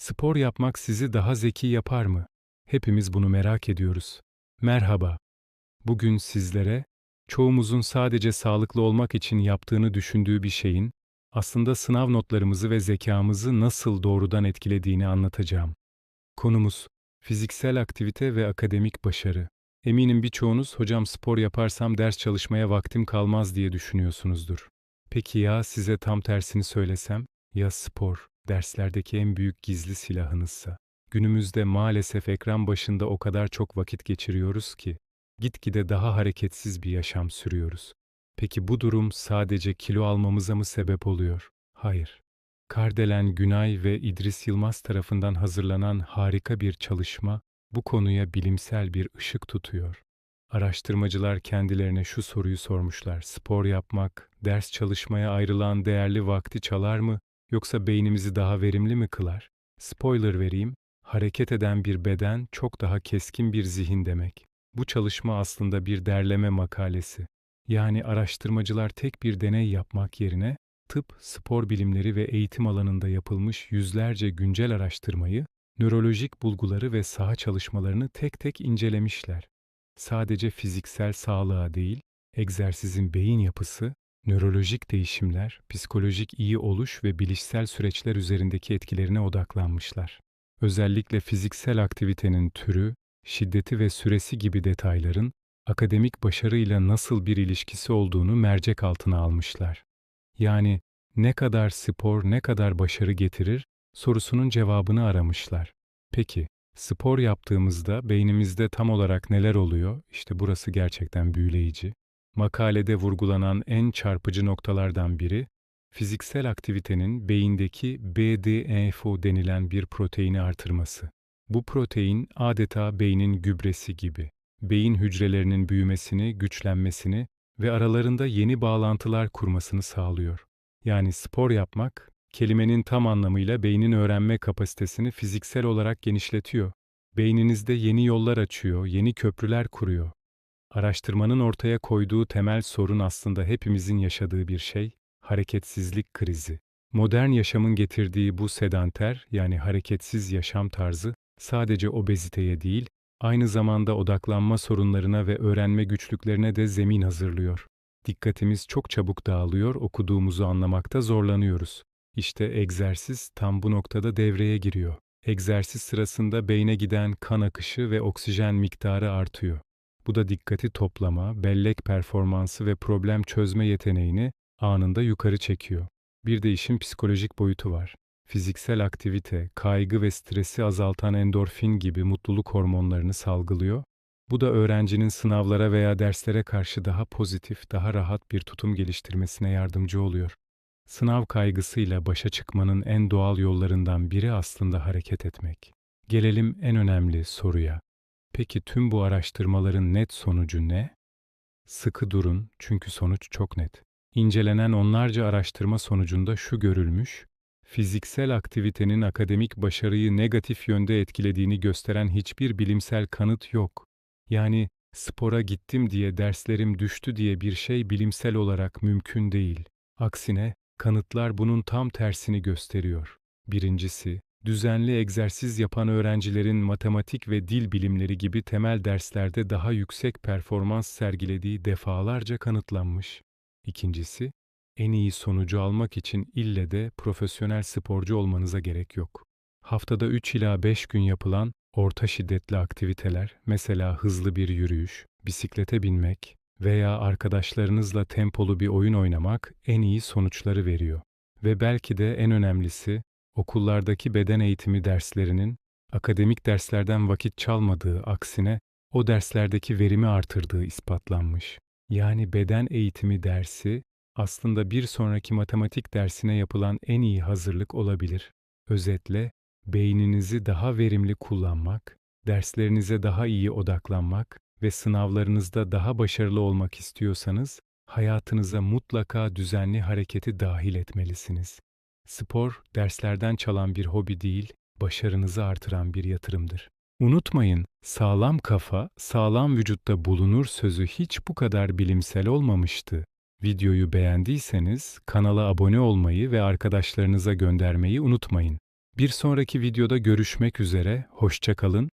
Spor yapmak sizi daha zeki yapar mı? Hepimiz bunu merak ediyoruz. Merhaba. Bugün sizlere çoğumuzun sadece sağlıklı olmak için yaptığını düşündüğü bir şeyin aslında sınav notlarımızı ve zekamızı nasıl doğrudan etkilediğini anlatacağım. Konumuz fiziksel aktivite ve akademik başarı. Eminim birçoğunuz hocam spor yaparsam ders çalışmaya vaktim kalmaz diye düşünüyorsunuzdur. Peki ya size tam tersini söylesem? Ya spor, derslerdeki en büyük gizli silahınızsa? Günümüzde maalesef ekran başında o kadar çok vakit geçiriyoruz ki, gitgide daha hareketsiz bir yaşam sürüyoruz. Peki bu durum sadece kilo almamıza mı sebep oluyor? Hayır. Kardelen Günay ve İdris Yılmaz tarafından hazırlanan harika bir çalışma bu konuya bilimsel bir ışık tutuyor. Araştırmacılar kendilerine şu soruyu sormuşlar. Spor yapmak, ders çalışmaya ayrılan değerli vakti çalar mı yoksa beynimizi daha verimli mi kılar? Spoiler vereyim, hareket eden bir beden çok daha keskin bir zihin demek. Bu çalışma aslında bir derleme makalesi. Yani araştırmacılar tek bir deney yapmak yerine tıp, spor bilimleri ve eğitim alanında yapılmış yüzlerce güncel araştırmayı, nörolojik bulguları ve saha çalışmalarını tek tek incelemişler. Sadece fiziksel sağlığa değil, egzersizin beyin yapısı, nörolojik değişimler, psikolojik iyi oluş ve bilişsel süreçler üzerindeki etkilerine odaklanmışlar. Özellikle fiziksel aktivitenin türü, şiddeti ve süresi gibi detayların akademik başarıyla nasıl bir ilişkisi olduğunu mercek altına almışlar. Yani ne kadar spor ne kadar başarı getirir sorusunun cevabını aramışlar. Peki, spor yaptığımızda beynimizde tam olarak neler oluyor? İşte burası gerçekten büyüleyici. Makalede vurgulanan en çarpıcı noktalardan biri, fiziksel aktivitenin beyindeki BDNF denilen bir proteini artırması. Bu protein adeta beynin gübresi gibi. Beyin hücrelerinin büyümesini, güçlenmesini ve aralarında yeni bağlantılar kurmasını sağlıyor. Yani spor yapmak, kelimenin tam anlamıyla beynin öğrenme kapasitesini fiziksel olarak genişletiyor. Beyninizde yeni yollar açıyor, yeni köprüler kuruyor. Araştırmanın ortaya koyduğu temel sorun aslında hepimizin yaşadığı bir şey, hareketsizlik krizi. Modern yaşamın getirdiği bu sedanter yani hareketsiz yaşam tarzı sadece obeziteye değil, aynı zamanda odaklanma sorunlarına ve öğrenme güçlüklerine de zemin hazırlıyor. Dikkatimiz çok çabuk dağılıyor, okuduğumuzu anlamakta zorlanıyoruz. İşte egzersiz tam bu noktada devreye giriyor. Egzersiz sırasında beyne giden kan akışı ve oksijen miktarı artıyor. Bu da dikkati toplama, bellek performansı ve problem çözme yeteneğini anında yukarı çekiyor. Bir de işin psikolojik boyutu var. Fiziksel aktivite, kaygı ve stresi azaltan endorfin gibi mutluluk hormonlarını salgılıyor. Bu da öğrencinin sınavlara veya derslere karşı daha pozitif, daha rahat bir tutum geliştirmesine yardımcı oluyor. Sınav kaygısıyla başa çıkmanın en doğal yollarından biri aslında hareket etmek. Gelelim en önemli soruya. Peki tüm bu araştırmaların net sonucu ne? Sıkı durun çünkü sonuç çok net. İncelenen onlarca araştırma sonucunda şu görülmüş, fiziksel aktivitenin akademik başarıyı negatif yönde etkilediğini gösteren hiçbir bilimsel kanıt yok. Yani spora gittim diye derslerim düştü diye bir şey bilimsel olarak mümkün değil. Aksine kanıtlar bunun tam tersini gösteriyor. Birincisi, düzenli egzersiz yapan öğrencilerin matematik ve dil bilimleri gibi temel derslerde daha yüksek performans sergilediği defalarca kanıtlanmış. İkincisi, en iyi sonucu almak için ille de profesyonel sporcu olmanıza gerek yok. Haftada 3 ila 5 gün yapılan orta şiddetli aktiviteler, mesela hızlı bir yürüyüş, bisiklete binmek veya arkadaşlarınızla tempolu bir oyun oynamak en iyi sonuçları veriyor. Ve belki de en önemlisi, okullardaki beden eğitimi derslerinin akademik derslerden vakit çalmadığı aksine o derslerdeki verimi artırdığı ispatlanmış. Yani beden eğitimi dersi aslında bir sonraki matematik dersine yapılan en iyi hazırlık olabilir. Özetle, beyninizi daha verimli kullanmak, derslerinize daha iyi odaklanmak ve sınavlarınızda daha başarılı olmak istiyorsanız, hayatınıza mutlaka düzenli hareketi dahil etmelisiniz. Spor, derslerden çalan bir hobi değil, başarınızı artıran bir yatırımdır. Unutmayın, sağlam kafa, sağlam vücutta bulunur sözü hiç bu kadar bilimsel olmamıştı. Videoyu beğendiyseniz kanala abone olmayı ve arkadaşlarınıza göndermeyi unutmayın. Bir sonraki videoda görüşmek üzere, hoşça kalın,